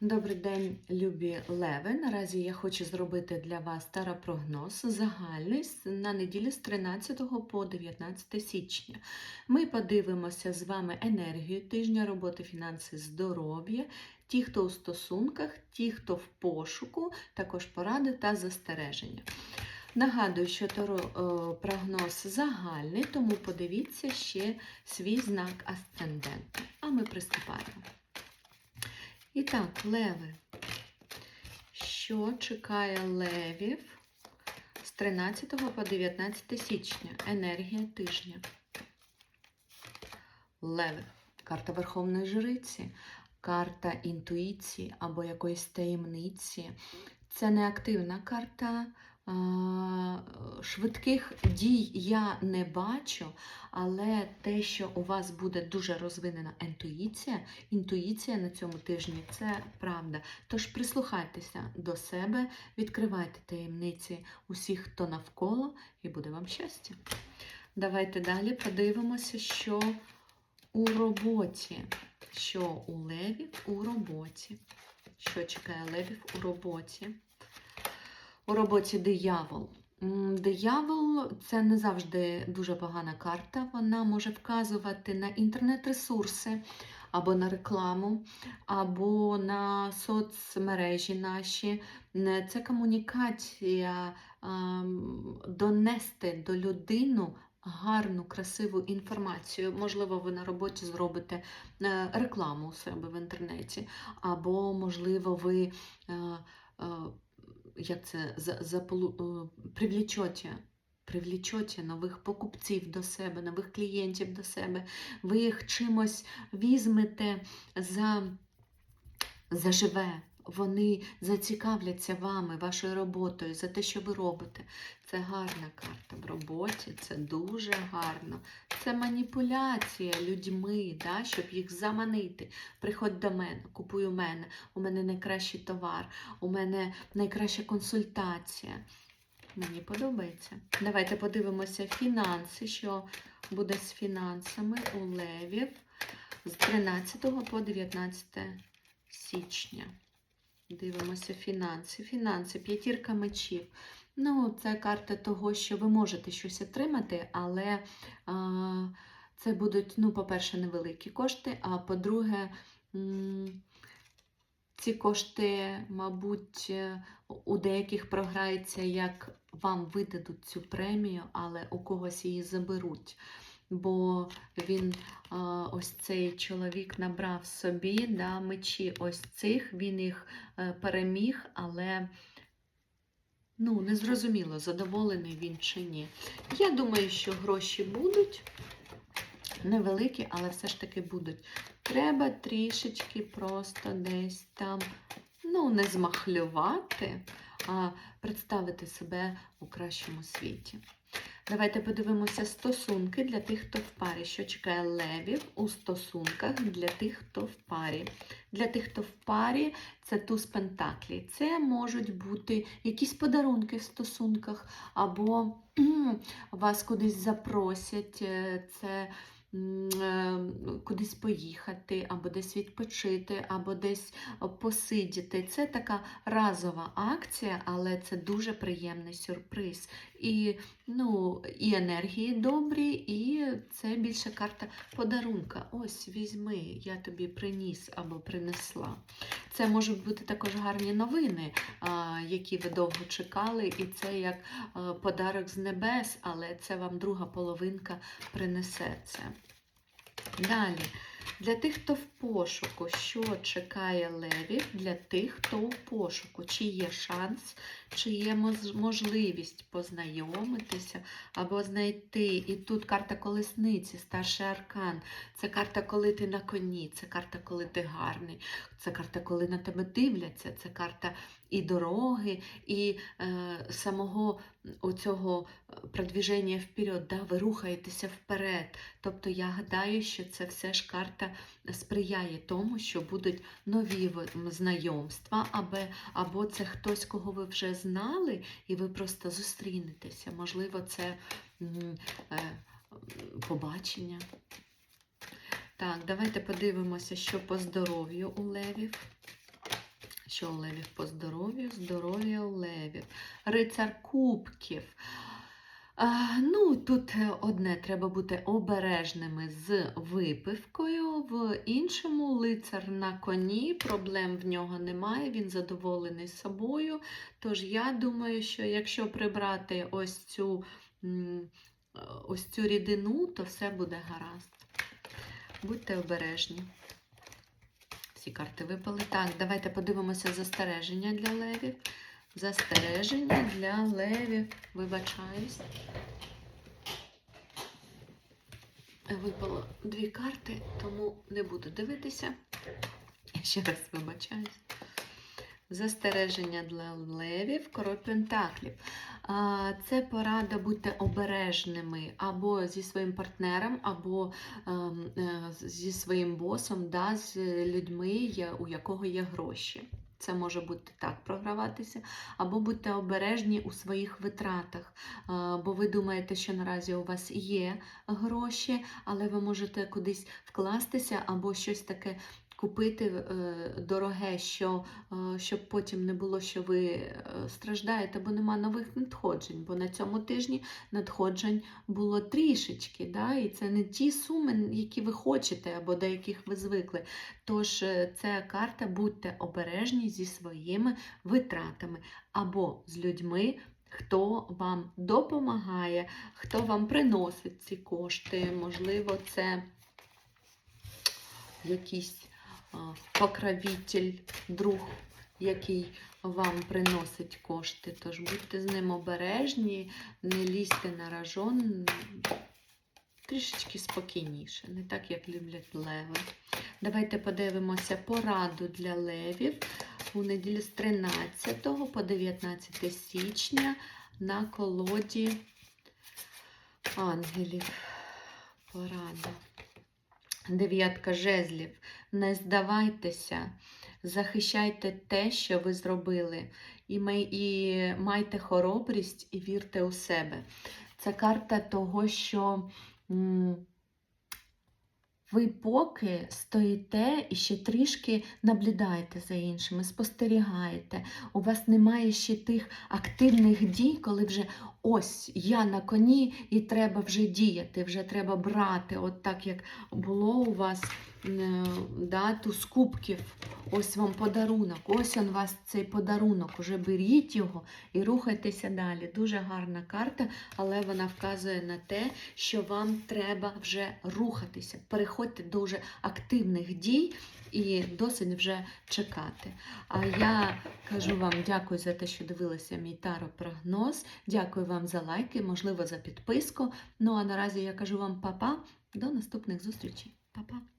Добрий день, любі леви. Наразі я хочу зробити для вас таропрогноз загальний на неділю з 13 по 19 січня. Ми подивимося з вами енергію тижня, роботи, фінанси, здоров'я, ті, хто у стосунках, ті, хто в пошуку, також поради та застереження. Нагадую, що таро е, прогноз загальний, тому подивіться ще свій знак асценденту. А ми приступаємо. І так, леви. Що чекає левів з 13 по 19 січня? Енергія тижня. Леви. Карта Верховної Жриці, карта інтуїції або якоїсь таємниці. Це не активна карта. А, Швидких дій я не бачу, але те, що у вас буде дуже розвинена інтуїція, інтуїція на цьому тижні це правда. Тож прислухайтеся до себе, відкривайте таємниці усіх, хто навколо, і буде вам щастя. Давайте далі подивимося, що у роботі. Що у левів у роботі. Що чекає левів у роботі? У роботі диявол. Диявол це не завжди дуже погана карта. Вона може вказувати на інтернет-ресурси, або на рекламу, або на соцмережі наші. Це комунікація, донести до людину гарну, красиву інформацію. Можливо, ви на роботі зробите е, рекламу у себе в інтернеті, або, можливо, ви. Як це за, за, е, привлічете, привлічете нових покупців до себе, нових клієнтів до себе, ви їх чимось візьмете за, за живе. Вони зацікавляться вами, вашою роботою, за те, що ви робите. Це гарна карта в роботі, це дуже гарно. Це маніпуляція людьми, да, щоб їх заманити. Приходь до мене, купуй у мене, у мене найкращий товар, у мене найкраща консультація. Мені подобається. Давайте подивимося фінанси, що буде з фінансами у левів з 13 по 19 січня. Дивимося фінанси. Фінанси, п'ятірка мечів. Ну, це карта того, що ви можете щось отримати, але а, це будуть, ну, по-перше, невеликі кошти, а по-друге, ці кошти, мабуть, е, у деяких програється, як вам видадуть цю премію, але у когось її заберуть. Бо він, а, ось цей чоловік набрав собі да, мечі ось цих, він їх е, переміг, але ну, незрозуміло, задоволений він чи ні. Я думаю, що гроші будуть невеликі, але все ж таки будуть. Треба трішечки просто десь там, ну, не змахлювати, а представити себе у кращому світі. Давайте подивимося стосунки для тих, хто в парі. Що чекає левів у стосунках для тих, хто в парі. Для тих, хто в парі, це туз пентаклі. Це можуть бути якісь подарунки в стосунках, або вас кудись запросять. е, Це кудись поїхати, або десь відпочити, або десь е, посидіти. Це така разова акція, але це дуже приємний сюрприз. І, ну, і енергії добрі, і це більше карта подарунка. Ось візьми, я тобі приніс або принесла. Це можуть бути також гарні новини, які ви довго чекали, і це як подарок з небес, але це вам друга половинка принесе це. Далі. Для тих, хто в пошуку, що чекає левів, для тих, хто у пошуку, чи є шанс, чи є можливість познайомитися або знайти. І тут карта колесниці, старший аркан. Це карта, коли ти на коні, це карта, коли ти гарний, це карта, коли на тебе дивляться, це карта і дороги, і е, самого оцього е, продвіження вперед, да, ви рухаєтеся вперед. Тобто я гадаю, що це все ж карта сприяє тому, що будуть нові знайомства, або, або це хтось, кого ви вже знали, і ви просто зустрінетеся. Можливо, це побачення. Так, давайте подивимося, що по здоров'ю у левів. Що у левів по здоров'ю? Здоров'я у левів. Рицар кубків. Ну, тут е, одне треба бути обережними з випивкою. В іншому лицар на коні, проблем в нього немає, він задоволений собою. Тож я думаю, що якщо прибрати ось цю, е, ось цю рідину, то все буде гаразд. Будьте обережні. Всі карти випали. Так, давайте подивимося застереження для левів. Застереження для левів. Вибачаюсь. Випало дві карти, тому не буду дивитися. Ще раз вибачаюсь. Застереження для левів, король пентаклів. Це порада бути обережними або зі своїм партнером, або ем, е, зі своїм босом, да, з людьми, у якого є гроші. Це може бути так програватися, або будьте обережні у своїх витратах, бо ви думаєте, що наразі у вас є гроші, але ви можете кудись вкластися або щось таке купити е, дороге, що, е, щоб потім не було, що ви е, страждаєте, бо нема нових надходжень. Бо на цьому тижні надходжень було трішечки, да? і це не ті суми, які ви хочете або до яких ви звикли. Тож це карта будьте обережні зі своїми витратами або з людьми. Хто вам допомагає, хто вам приносить ці кошти, можливо, це якийсь а, покровитель, друг, який вам приносить кошти. Тож будьте з ним обережні, не лізьте на ражон, трішечки спокійніше, не так, як люблять леви. Давайте подивимося пораду для левів у неділю з 13 по 19 січня на колоді ангелів. Порада. Дев'ятка жезлів. Не здавайтеся, захищайте те, що ви зробили, і, май, і майте хоробрість і вірте у себе. Це карта того, що м, ви поки стоїте і ще трішки наблюдаєте за іншими, спостерігаєте. У вас немає ще тих активних дій, коли вже ось я на коні і треба вже діяти, вже треба брати, от так як було у вас е, да, туз кубків. Ось вам подарунок, ось он вас цей подарунок. Уже беріть його і рухайтеся далі. Дуже гарна карта, але вона вказує на те, що вам треба вже рухатися. Переходьте до вже активних дій і досить вже чекати. А я кажу вам дякую за те, що дивилися мій таро-прогноз. Дякую вам за лайки, можливо, за підписку. Ну а наразі я кажу вам па-па, до наступних зустрічей. Па-па!